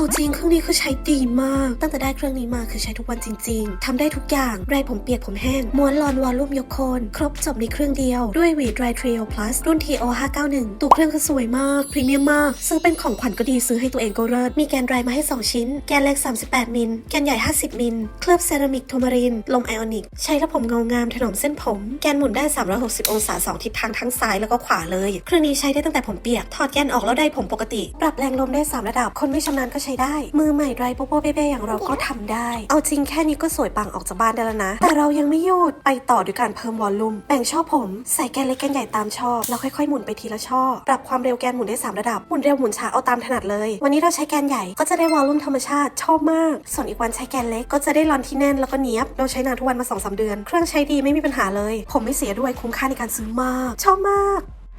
เอาจริงเครื่องนี้คือใช้ดีมาก ตั้งแต่ได้เครื่องนี้มาคือใช้ทุกวันจริง ๆทำได้ทุกอย่างไรผมเปียกผมแห้ง ม้วนลอนวอลลุ่มยกโคนครบจบในเครื่องเดียว ด้วย v Dry Trio Plus รุ่น TO 591ตัวเครื่องคือสวยมาก พรีเมียมมาก ซื้อเป็นของขวัญก็ดีซื้อให้ตัวเองก็เลิศมีแกนไรมาให้ 2 ชิ้น แกนเล็ก 38 มิล แกนใหญ่ 50 มิล เคลือบเซรามิกโทมาริน ลมไอออนิก ใช้แล้วผมเงางามถนอมเส้นผม แกนหมุนได้ 360 องศาสองทิศทางทั้งซ้ายแล้วก็ขวาเลย เครื่องนี้ใช้ได้ตั้งแต่ผมเปียก ถอดแกนออกแล้วได้ผมปกติ ปรับแรงลมได้ 3 ระดับ คนไม่ชำนาญก็ใช้ได้ มือใหม่ไรโปโปเป้ๆอย่างเราก็ทำได้ เอาจริงแค่นี้ก็สวยปังออกจากบ้านได้แล้วนะ แต่เรายังไม่หยุดไปต่อด้วยการเพิ่มวอลลุ่มแบ่งช่อผมใส่แกนเล็กแกนใหญ่ตามช่อแล้วค่อยๆหมุนไปทีละช่อปรับความเร็วแกนหมุนได้ 3 ระดับหมุนเร็วหมุนช้าเอาตามถนัดเลย วันนี้เราใช้แกนใหญ่ก็จะได้วอลลุ่มธรรมชาติชอบมาก ส่วนอีกวันใช้แกนเล็กก็จะได้รอนที่แน่นแล้วก็เนี้ยบเราใช้นานทุกวันมา2อสเดือน เครื่องใช้ดีไม่มีปัญหาเลย ผมไม่เสียด้วยคุ้มค่าในการซื้อมาก ชอบมาก